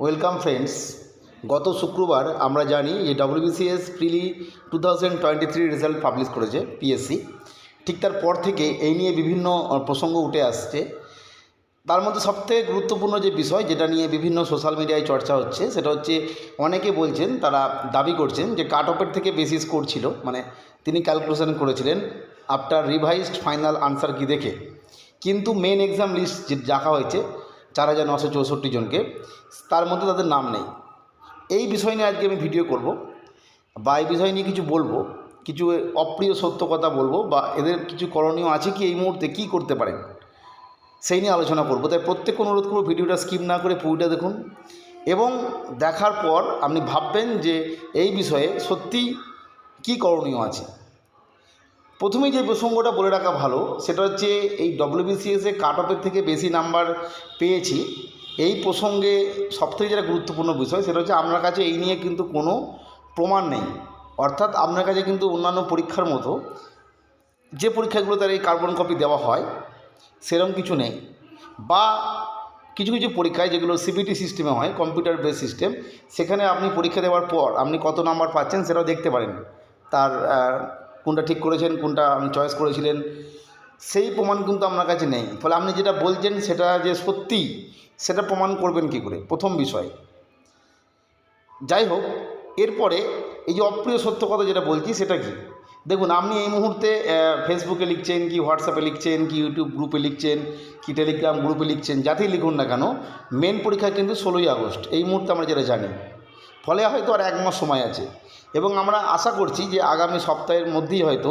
Welcome friends, গত শুক্রবার আমরা জানি যে WBCS prelim two thousand twenty three result publish করেছে পিএসসি ঠিক তার পর থেকে এই নিয়ে বিভিন্ন প্রসঙ্গ উঠে আসছে। তার মধ্যে সবথেকে গুরুত্বপূর্ণ যে বিষয় যেটা নিয়ে বিভিন্ন সোশ্যাল মিডিয়ায় চর্চা হচ্ছে, সেটা হচ্ছে অনেকে বলছেন, তারা দাবি করছেন যে কাট অফের থেকে বেশি স্কোর ছিল মানে তিনি ক্যালকুলেশন করেছিলেন আফটার রিভাইজড ফাইনাল আনসার কি দেখে। কিন্তু মেন এক্সাম লিস্ট যে রাখা হয়েছে চার হাজার নশো চৌষট্টি জনকে। তার মধ্যে তাদের নাম নেই। এই বিষয় নিয়ে আজকে আমি ভিডিও করব বা এই বিষয় নিয়ে কিছু বলব, কিছু অপ্রিয় সত্য কথা বলব বা এদের কিছু করণীয় আছে কি এই মুহূর্তে, কী করতে পারেন, সেই নিয়ে আলোচনা করব। তাই প্রত্যেক অনুরোধ করব ভিডিওটা স্কিপ না করে পুরোটা দেখুন এবং দেখার পর আপনি ভাববেন যে এই বিষয়ে সত্যি কী করণীয় আছে। প্রথমেই যে প্রসঙ্গটা বলে রাখা ভালো, সেটা হচ্ছে এই ডব্লিউবিসিএসে কাট অফের থেকে বেশি নাম্বার পেয়েছি। এই প্রসঙ্গে সবথেকে যেটা গুরুত্বপূর্ণ বিষয়, সেটা হচ্ছে আপনার কাছে এই নিয়ে কিন্তু কোনো প্রমাণ নেই। অর্থাৎ আপনার কাছে কিন্তু অন্যান্য পরীক্ষার মতো যে পরীক্ষাগুলো তার এই কার্বন কপি দেওয়া হয়, সেরকম কিছু নেই। বা কিছু কিছু পরীক্ষায় যেগুলো সিবিটি সিস্টেমে হয় কম্পিউটার বেস সিস্টেম সেখানে আপনি পরীক্ষা দেওয়ার পর আপনি কত নাম্বার পাচ্ছেন সেটাও দেখতে পারেন। তার কোনটা ঠিক করেছেন, কোনটা চয়েস করেছিলেন, সেই প্রমাণ কিন্তু আপনার কাছে নেই। ফলে আপনি যেটা বলছেন সেটা যে সত্যি, সেটা প্রমাণ করবেন কী করে? প্রথম বিষয়। যাই হোক এরপরে এই যে অপ্রিয় সত্য কথা যেটা বলছি, সেটা কি? দেখুন, আপনি এই মুহূর্তে ফেসবুকে লিখছেন কি হোয়াটসঅ্যাপে লিখছেন কি ইউটিউব গ্রুপে লিখছেন কি টেলিগ্রাম গ্রুপে লিখছেন, যাতেই লিখুন না কেন মেন পরীক্ষা কিন্তু ষোলোই আগস্ট। এই মুহূর্তে আমরা যেটা জানি। ফলে হয়তো আর এক মাস সময় আছে। এবং আমরা আশা করছি যে আগামী সপ্তাহের মধ্যেই হয়তো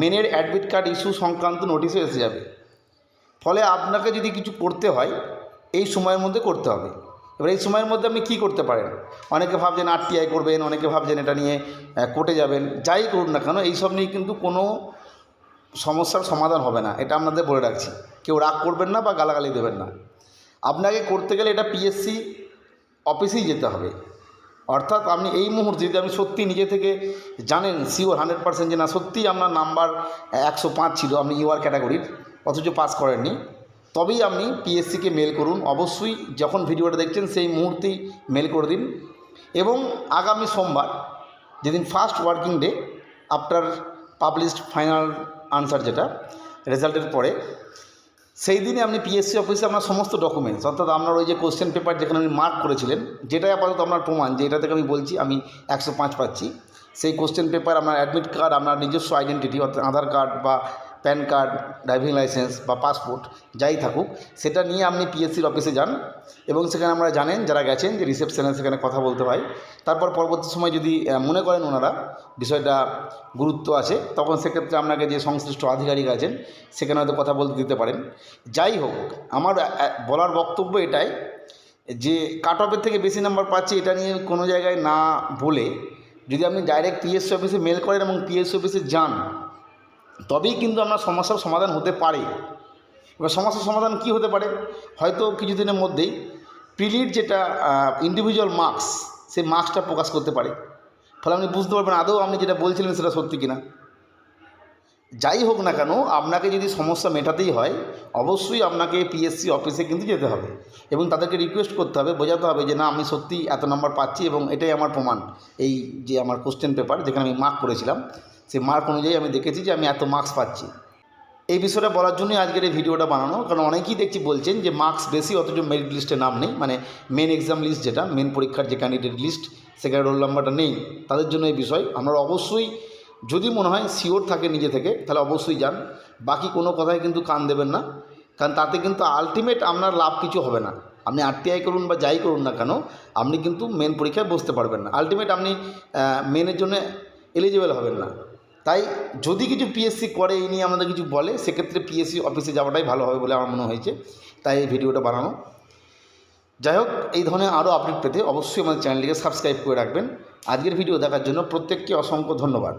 মেনের অ্যাডমিট কার্ড ইস্যু সংক্রান্ত নোটিশও এসে যাবে। ফলে আপনাকে যদি কিছু করতে হয়, এই সময়ের মধ্যে করতে হবে। এবার এই সময়ের মধ্যে আপনি কী করতে পারেন? অনেকে ভাবছেন আরটিআই করবেন, অনেকে ভাবছেন এটা নিয়ে কোর্টে যাবেন, যাই করুন না কেন, এইসব নিয়ে কিন্তু কোনো সমস্যার সমাধান হবে না, এটা আপনাদের বলে রাখছি। কেউ রাগ করবেন না বা গালাগালি দেবেন না। আপনাকে করতে গেলে এটা পিএসসি অফিসেই যেতে হবে। অর্থাৎ আপনি এই মুহূর্তে যদি আপনি সত্যি নিজে থেকে জানেন শিওর হান্ড্রেড পার্সেন্ট যে না, সত্যিই আপনার নাম্বার একশো পাঁচ ছিল, আপনি ইউআর ক্যাটাগরির অথচ পাস করেননি, তবেই আপনি পিএসসিকে মেল করুন। অবশ্যই যখন ভিডিওটা দেখছেন, সেই মুহূর্তেই মেল করে দিন এবং আগামী সোমবার, যেদিন first working day after published final answer যেটা রেজাল্টের পরে সেই দিনে আপনি পিএসসি অফিসে আপনার সমস্ত ডকুমেন্টস অর্থাৎ আপনার ওই যে কোশ্চেন পেপার যেখানে আপনি মার্ক করেছিলেন, যেটাই আপাতত আপনার প্রমাণ যে এটা থেকে আমি বলছি, আমি একশো পাঁচ পাচ্ছি। সেই কোশ্চেন পেপার আপনার অ্যাডমিট কার্ড আপনার নিজস্ব আইডেন্টিটি অর্থাৎ আধার কার্ড বা প্যান কার্ড, ড্রাইভিং লাইসেন্স বা পাসপোর্ট যাই থাকুক, সেটা নিয়ে আপনি পিএসসির অফিসে যান এবং সেখানে আমরা জানেন যারা গেছেন যে রিসেপশনে সেখানে কথা বলতে হয়। তারপর পরবর্তী সময় যদি মনে করেন ওনারা বিষয়টা গুরুত্ব আছে, তখন সেক্ষেত্রে আপনাকে যে সংশ্লিষ্ট আধিকারিক আছেন, সেখানে হয়তো কথা বলতে দিতে পারেন। যাই হোক, আমার বলার বক্তব্য এটাই যে কাট অফের থেকে বেশি নাম্বার পাচ্ছি এটা নিয়ে কোনো জায়গায় না বলে যদি আপনি ডাইরেক্ট পিএসসি অফিসে মেল করেন এবং পিএসসি অফিসে যান তবেই কিন্তু আপনার সমস্যার সমাধান হতে পারে। এবার সমস্যার সমাধান কি হতে পারে? হয়তো কিছুদিনের মধ্যেই প্রিলির যেটা ইন্ডিভিজুয়াল মার্কস সেই মার্কসটা প্রকাশ করতে পারে। ফলে আপনি বুঝতে পারবেন আদৌ আপনি যেটা বলছিলেন সেটা সত্যি কিনা। যাই হোক না কেন, আপনাকে যদি সমস্যা মেটাতেই হয়, অবশ্যই আপনাকে পিএসসি অফিসে কিন্তু যেতে হবে এবং তাদেরকে রিকোয়েস্ট করতে হবে, বোঝাতে হবে যে না, আমি সত্যি এত নম্বর পাচ্ছি এবং এটাই আমার প্রমাণ। এই যে আমার কোশ্চেন পেপার যেখানে আমি মার্ক করেছিলাম সেই মার্ক অনুযায়ী আমি দেখেছি যে আমি এত মার্কস পাচ্ছি। এই বিষয়টা বলার জন্যই আজকের এই ভিডিওটা বানানো, কারণ অনেকেই দেখছি বলছেন যে মার্কস বেশি, অথচ মেরিট লিস্টে নাম নেই। মানে মেন এক্সাম লিস্ট যেটা মেন পরীক্ষার যে ক্যান্ডিডেট লিস্ট সেখানে রোল নাম্বারটা নেই। তাদের জন্য এই বিষয়। আমরা অবশ্যই, যদি মনে হয় শিওর থাকে নিজে থেকে, তাহলে অবশ্যই যান। বাকি কোনো কথায় কিন্তু কান দেবেন না। কারণ তাতে কিন্তু আলটিমেট আপনার লাভ কিছু হবে না। আপনি আরটিআই করুন বা যাই করুন না কেন, আপনি কিন্তু মেন পরীক্ষায় বসতে পারবেন না। আলটিমেট আপনি মেনের জন্য এলিজিবল হবেন না। তাই যদি কিছু পিএসসি করে এই নিয়ে আমাদের কিছু বলে, সেক্ষেত্রে পিএসসি অফিসে যাওয়াটাই ভালো হবে বলে আমার মনে হয়েছে। তাই এই ভিডিওটা বানানো। যাই হোক, এই ধরনের আরও আপডেট পেতে অবশ্যই আমাদের চ্যানেলটিকে সাবস্ক্রাইব করে রাখবেন। আজকের ভিডিও দেখার জন্য প্রত্যেককে অসংখ্য ধন্যবাদ।